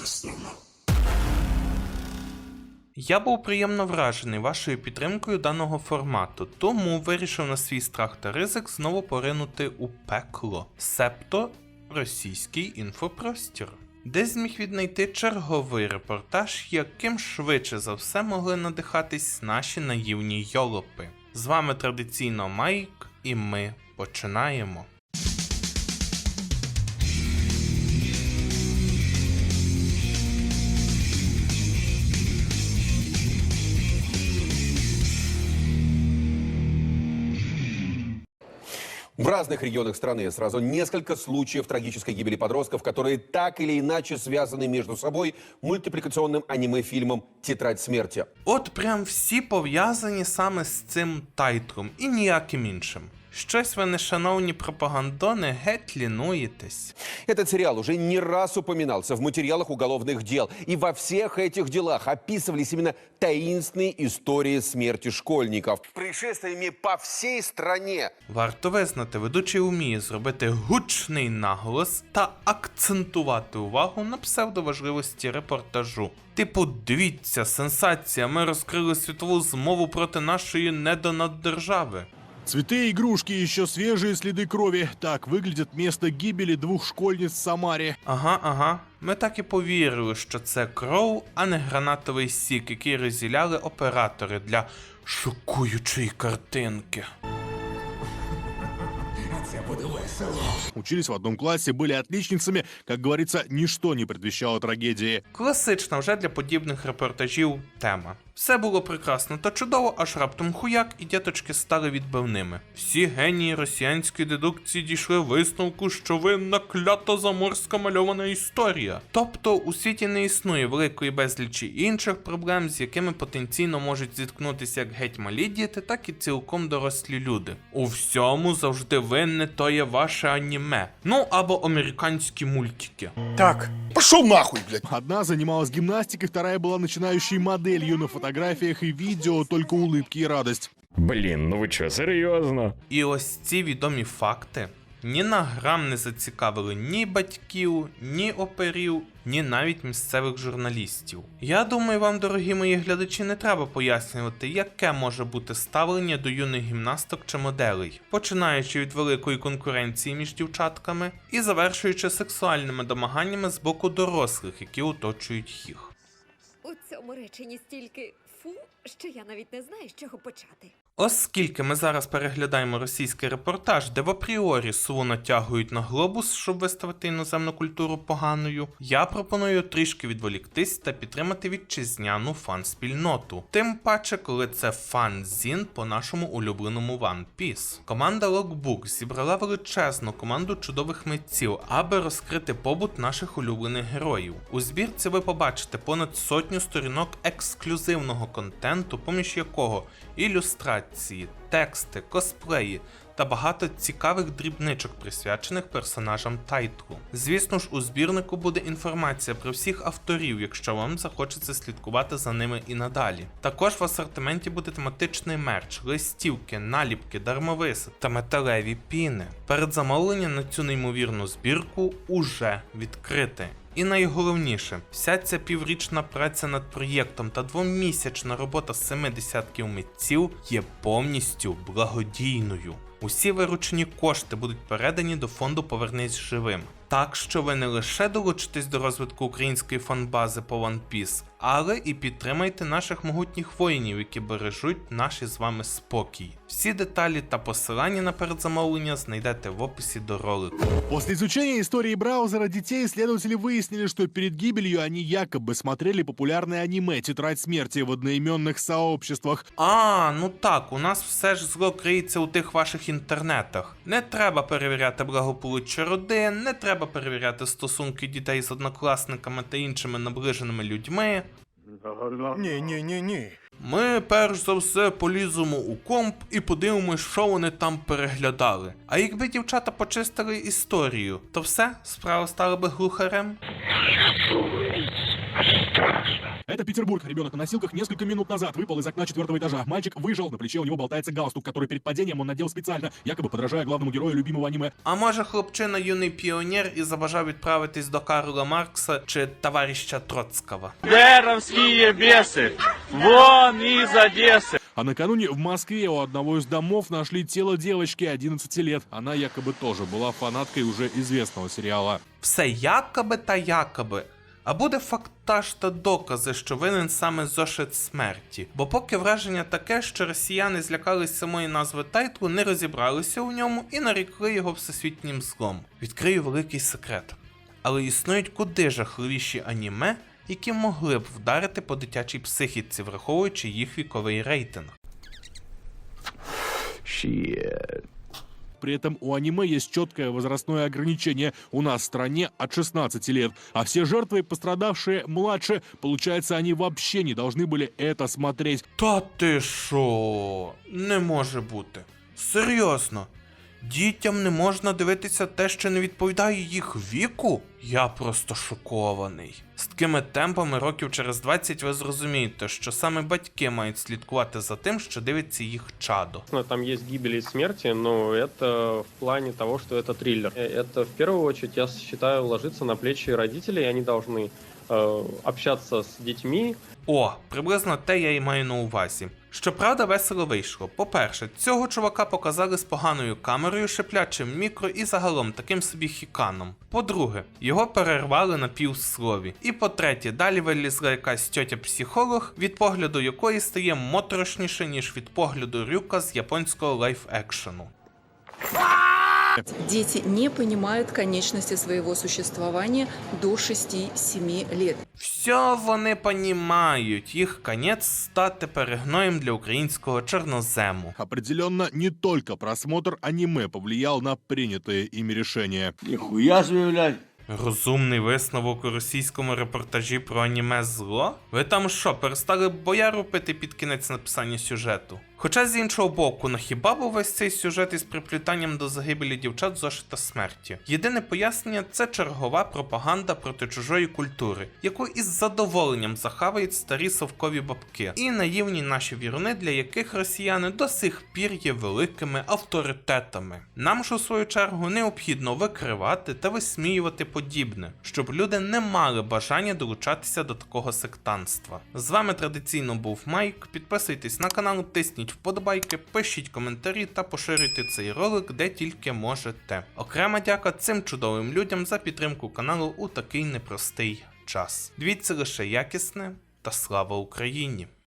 система. Я був приємно вражений вашою підтримкою даного формату, тому вирішив на свій страх та ризик знову поринути у пекло, себто російський інфопростір. Де зміг віднайти черговий репортаж, яким швидше за все могли надихатись наші наївні йолопи. З вами традиційно Майк, і ми починаємо. разных регионах страны сразу несколько случаев трагической гибели подростков, которые так или иначе связаны между собой мультипликационным аниме-фильмом «Тетрадь смерти». От прям всі пов'язані саме з цим тайтром і ніяким іншим. Щось ви, нешановні пропагандони, геть лінуєтесь. Этот сериал уже не раз упоминался в материалах уголовных дел. И во всех этих делах описывались именно таинственные истории смерти школьников. Происшествиями по всей стране. Варто визнати, ведучий уміє зробити гучний наголос та акцентувати увагу на псевдоважливості репортажу. Типу, дивіться, сенсація, ми розкрили світову змову проти нашої недонаддержави. Цветы и игрушки, еще свежие следы крови. Так выглядит место гибели двух школьниц в Самаре. Ага, ага. Ми так і повірили, що це кров, а не гранатовий сік, який розділяли оператори для шокуючої картинки. Це буде весело. Учились в одном классе, были отличницами. Как говорится, ничто не предвещало трагедии. Класична вже для подібних репортажів тема. Все було прекрасно та чудово, аж раптом хуяк і діточки стали відбивними. Всі генії росіянської дедукції дійшли висновку, що винна клята заморська мальована історія. Тобто у світі не існує великої безлічі інших проблем, з якими потенційно можуть зіткнутися як геть малі діти, так і цілком дорослі люди. У всьому завжди винне то є ваше аніме, ну або американські мультики. Так, пошел нахуй, блядь. Одна занималась гимнастикой, вторая была начинающей моделью на фотографиях и видео, только улыбки и радость. Блін, ну ви чо, серйозно? І ось ці відомі факти ні на грам не зацікавили ні батьків, ні оперів, ні навіть місцевих журналістів. Я думаю, вам, дорогі мої глядачі, не треба пояснювати, яке може бути ставлення до юних гімнасток чи моделей, починаючи від великої конкуренції між дівчатками і завершуючи сексуальними домаганнями з боку дорослих, які оточують їх. У цьому реченні стільки фу, що я навіть не знаю, з чого почати. Оскільки ми зараз переглядаємо російський репортаж, де в апріорі суву натягують на глобус, щоб виставити іноземну культуру поганою, я пропоную трішки відволіктись та підтримати вітчизняну фан-спільноту. Тим паче, коли це фан-зін по нашому улюбленому One Piece. Команда Logbook зібрала величезну команду чудових митців, аби розкрити побут наших улюблених героїв. У збірці ви побачите понад сотню сторінок ексклюзивного контенту, поміж якого ілюстрації, тексти, косплеї та багато цікавих дрібничок, присвячених персонажам тайтлу. Звісно ж, у збірнику буде інформація про всіх авторів, якщо вам захочеться слідкувати за ними і надалі. Також в асортименті буде тематичний мерч, листівки, наліпки, дармовиси та металеві піни. Передзамовлення на цю неймовірну збірку уже відкрите. І найголовніше, вся ця піврічна праця над проєктом та двомісячна робота семи десятків митців є повністю благодійною. Усі виручені кошти будуть передані до фонду Повернись живим Так що ви не лише долучитесь до розвитку української фанбази по One Piece, але і підтримайте наших могутніх воїнів, які бережуть наші з вами спокій. Всі деталі та посилання на передзамовлення знайдете в описі до ролику. После изучения истории браузера детей исследователи выяснили, что перед гибелью они якобы смотрели популярное аниме «Тетрадь смерти» в одноименных сообществах. А, ну так, у нас все ж зло криється у тих ваших інтернетах. Не треба перевіряти благополуччя родин, не треба перевіряти стосунки дітей з однокласниками та іншими наближеними людьми. Ні, ні, ні, ні. Ми перш за все поліземо у комп і подивимось, що вони там переглядали. А якби дівчата почистили історію, то все, справа стала би глухарем. Это Петербург. Ребенок на носилках несколько минут назад выпал из окна четвертого этажа. Мальчик выжил, на плече у него болтается галстук, который перед падением он надел специально, якобы подражая главному герою любимого аниме. А може хлопчина юний піонер і забажав відправитись до Карла Маркса чи товариша Троцького? Дэровские бесы! Вон из Одессы! А накануне в Москве у одного из домов нашли тело девочки 11 лет. Она якобы тоже была фанаткой уже известного сериала. Все якоби та якоби. А буде фактаж та докази, що винен саме зошит смерті. Бо поки враження таке, що росіяни злякались самої назви тайтлу, не розібралися у ньому і нарікли його всесвітнім злом. Відкрию великий секрет. Але існують куди жахливіші аніме, які могли б вдарити по дитячій психіці, враховуючи їх віковий рейтинг. При этом у аниме есть четкое возрастное ограничение. У нас в стране от 16 лет. А все жертвы, пострадавшие младше, получается, они вообще не должны были это смотреть. Та ти шо? Не може бути. Серйозно. Дітям не можна дивитися те, що не відповідає їх віку? Я просто шокований. З такими темпами років через 20 ви зрозумієте, що саме батьки мають слідкувати за тим, що дивиться їх чадо. Естественно, Там есть гибель и смерти, но это в плане того, что это триллер. Э, Это в первую очередь, я считаю, ложится на плечи родителей. Они должны э, общаться с детьми, О, приблизно те я і маю на увазі. Щоправда, весело вийшло. По-перше, цього чувака показали з поганою камерою, шиплячим мікро і загалом таким собі хіканом. По-друге, його перервали на півслові. І по-третє, далі вилізла якась тьотя психолог, від погляду якої стає моторошніше, ніж від погляду рюка з японського лайф-екшену. Дети не понимают конечности своего существования до 6-7 лет. Все вони понімають, їх конець стати перегноєм для українського чорнозему. Определенно, не только просмотр аниме повлиял на принятые ими решения. Нихуя себе! Розумний висновок у російському репортажі про аніме зло? Ви там що, перестали бояру пити під кінець написання сюжету? Хоча з іншого боку, на хіба був весь цей сюжет із приплітанням до загибелі дівчат зошита смерті? Єдине пояснення це чергова пропаганда проти чужої культури, яку із задоволенням захавають старі совкові бабки, і наївні наші віруни, для яких росіяни до сих пір є великими авторитетами. Нам ж у свою чергу необхідно викривати та висміювати подібне, щоб люди не мали бажання долучатися до такого сектанства. З вами традиційно був Майк. Підписуйтесь на канал, тисніть вподобайки, пишіть коментарі та поширюйте цей ролик де тільки можете. Окрема дяка цим чудовим людям за підтримку каналу у такий непростий час. Дивіться лише якісне та слава Україні!